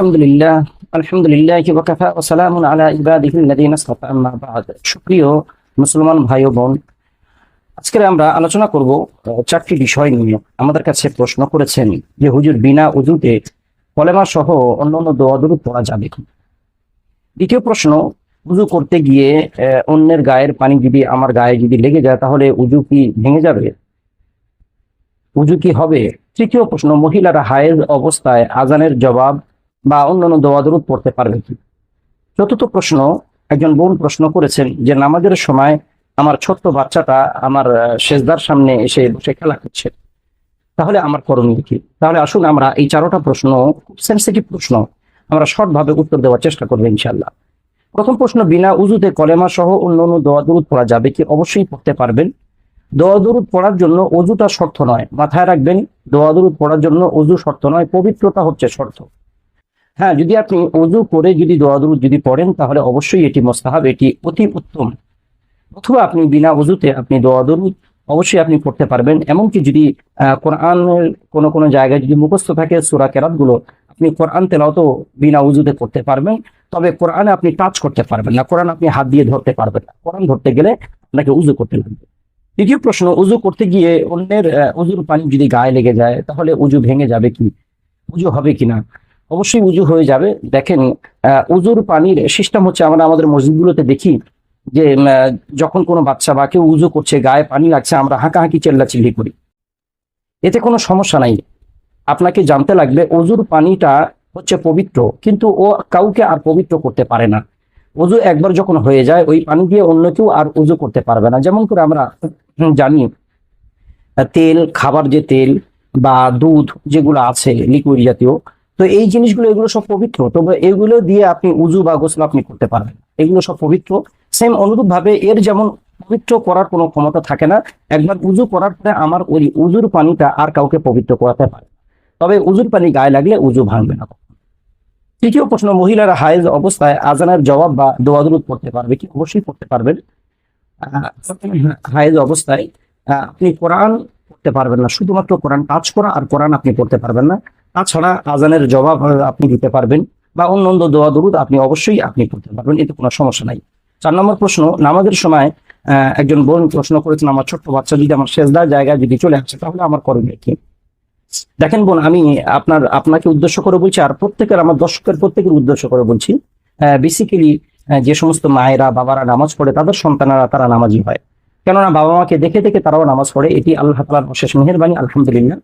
আলহামদুলিল্লাহ আলহামদুলিল্লাহ ওয়াকাফা ওয়া সালামুন আলা ইবাদিহি আল্লাযীনা ইসতাফা আম্মা বা'দ সুপ্রিয় মুসলমান ভাই ও বোন। আজকে আমরা আলোচনা করব চারটি বিষয় নিয়ে। আমাদের কাছে প্রশ্ন করেছেন যে, হুজুর, বিনা উজুতে কলেমা সহ অন্যান্য দোয়া দুরূদ পড়া যাবে দ্বিতীয় প্রশ্ন, উজু করতে গিয়ে অন্যের গায়ের পানি যদি আমার গায়ে যদি লেগে যায়, তাহলে উজু কি ভেঙে যাবে? উজু কি হবে? তৃতীয় প্রশ্ন, মহিলারা হায়ের অবস্থায় আজানের জবাব বা অন্যান্য দোয়া দরুদ পড়তে পারবে কি? চতুর্থ প্রশ্ন, একজন বোন প্রশ্ন করেছেন যে নামাজের সময় আমার ছোট্ট বাচ্চাটা আমার সেজদার সামনে এসে বসে খেলা করছে। তাহলে আমার করণীয় কি? তাহলে আসুন আমরা এই চারোটা প্রশ্ন, খুব সেন্সিটিভ প্রশ্ন, আমরা শর্ট ভাবে উত্তর দেওয়ার চেষ্টা করব ইনশাল্লাহ প্রথম প্রশ্ন, বিনা উজুতে কলেমা সহ অন্য অন্য দোয়া পড়া যাবে কি? অবশ্যই পড়তে পারবেন। দোয়া দরুদ পড়ার জন্য অজুটা শর্ত নয়, মাথায় রাখবেন, দোয়া দরুদ পড়ার জন্য অজু শর্ত নয়, পবিত্রতা হচ্ছে শর্ত। হ্যাঁ যদি আপনি অজু করে যদি দোয়া দরুদ যদি পড়েন, তাহলে অবশ্যই এটি মোস্তাহাব, এটি অতি উত্তম। অথবা আপনি বিনা অজুতে আপনি দোয়া দরুদ অবশ্যই আপনি পড়তে পারবেন। এমনকি যদি কোরআনের কোনো কোনো জায়গায় যদি মুখস্থ থাকে সুরা কেরাতগুলো আপনি কোরআন তেলাওতো বিনা উজুতে করতে পারবেন। তবে কোরআনে আপনি টাচ করতে পারবেন না। কোরআন আপনি হাত দিয়ে ধরতে পারবেন না। কোরআন ধরতে গেলে আপনাকে উজু করতে লাগবে দ্বিতীয় প্রশ্ন উজু করতে গিয়ে অন্যের উজুর পানি যদি গায়ে লেগে যায়, তাহলে উজু ভেঙে যাবে কি? উজু হবে কিনা? অবশ্যই উজু হয়ে যাবে। দেখেন উজুর পানির সিস্টেম হচ্ছে আমরা আমাদের মসজিদগুলোতে দেখি যে যখন কোনো বাচ্চা বা কেউ উজু করছে, গায়ে পানি লাগছে, আমরা হাঁকাহাঁকি, চেল্লাচিল্লি করি। এতে কোনো সমস্যা নাই। আপনাকে জানতে লাগবে অজুর পানিটা হচ্ছে পবিত্র, কিন্তু ও কাউকে আর পবিত্র করতে পারে না। অজু একবার যখন হয়ে যায়, ওই পানি দিয়ে অন্য কেউ আর উজু করতে পারবে না। যেমন করে আমরা জানি, তেল, খাবার যে তেল বা দুধ যেগুলো আছে লিকুইড জাতীয় তো এই জিনিসগুলো, এগুলো সব পবিত্র। তবে এগুলো দিয়ে আপনি উজু বা গোসল আপনি করতে পারবেন। এগুলো সব পবিত্র। সেম অনুরূপ ভাবে এর যেমন পবিত্র করার কোনো ক্ষমতা থাকে না, একবার উজু করার পরে আমার ওই উজুর পানিটা আর কাউকে পবিত্র করাতে পারে তবে উজুর পানি গায়ে লাগলে উজু ভাঙবে না। তৃতীয় প্রশ্ন, মহিলারা হায়েজ অবস্থায় আজানের জবাব বা দোয়াদুরুদ পড়তে পারবে কি? অবশ্যই পড়তে পারবেন। হায়েজ অবস্থায় আপনি কোরআন পড়তে পারবেন না। শুধুমাত্র কোরআন টাচ করা আর কোরআন আপনি পড়তে পারবেন না। তাছাড়া আজানের জবাব আপনি দিতে পারবেন বা অন্য অন্য দোয়া দরুদ আপনি অবশ্যই আপনি পড়তে পারবেন, এতে কোনো সমস্যা নাই। চার নম্বর প্রশ্ন, নামাজের সময় একজন বোন প্রশ্ন করেছেন, আমার ছোট্ট বাচ্চা যদি আমার শেষদার জায়গায় যদি চলে আসে, তাহলে আমার করণীয় কি? দেখেন বোন, আমি আপনার, আপনাকে উদ্দেশ্য করে বলছি, আর প্রত্যেকের, আমার দর্শকের প্রত্যেকের উদ্দেশ্য করে বলছি বেসিক্যালি যে সমস্ত মায়েরা, বাবারা নামাজ পড়ে, তাদের সন্তানেরা, তারা নামাজি হয়। কেননা বাবা মাকে দেখে দেখে তারাও নামাজ পড়ে, এটি আল্লাহ তালার অশেষ মেহেরবানি, আলহামদুলিল্লাহ।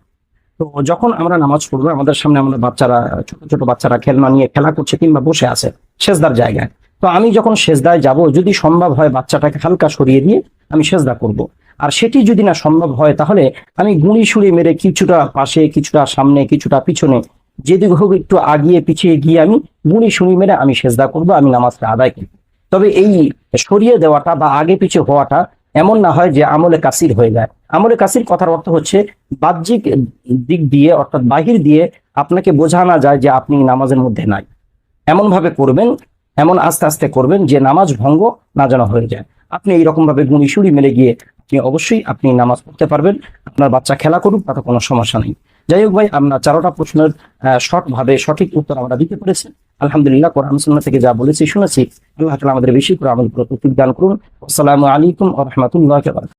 তো যখন আমরা নামাজ পড়ব, আমাদের সামনে আমাদের বাচ্চারা, ছোট ছোট বাচ্চারা খেলনা নিয়ে খেলা করছে কিংবা বসে আছে সেজদার জায়গায় তো আমি যখন সেজদায় যাব, যদি সম্ভব হয় বাচ্চাটাকে হালকা সরিয়ে দিয়ে আমি সেজদা করব। আর সেটি যদি না সম্ভব হয়, তাহলে আমি গুঁড়ি সুড়ি মেরে কিছুটা পাশে, কিছুটা সামনে, কিছুটা পিছনে যেদিকে হোক একটু আগিয়ে পিছিয়ে গিয়ে আমি গুঁড়ি সুড়ি মেরে আমি সেজদা করব, আমি নামাজটা আদায় করব তবে এই সরিয়ে দেওয়াটা বা আগে পিছিয়ে হওয়াটা এমন না হয় যে আমলে কাসির হয়ে যায়। আমলে কাসির কথার অর্থ হচ্ছে বাহ্যিক দিক দিয়ে অর্থাৎ বাহির দিয়ে আপনাকে বোঝানো যায় যে আপনি নামাজের মধ্যে নাই। এমন ভাবে করবেন, এমন আস্তে আস্তে করবেন যে নামাজ ভঙ্গ না যেন হয়ে যায়। আপনি এইরকম ভাবে গুণি সুড়ি মেলে গিয়ে আপনি অবশ্যই আপনি নামাজ পড়তে পারবেন, আপনার বাচ্চা খেলা করুক, তাতে কোনো সমস্যা নেই। যাই হোক ভাই, আমরা চারোটা প্রশ্নের শর্ট ভাবে সঠিক উত্তর আমরা দিতে পেরেছি। আলহামদুলিল্লাহ, কোরআন সুন্না থেকে যা বলেছি শুনেছি। আল্লাহ তালা আমাদের বেশি করে আমাদের প্রতি দান করুন। আসসালামু আলাইকুম রাহমাতুল্লাহি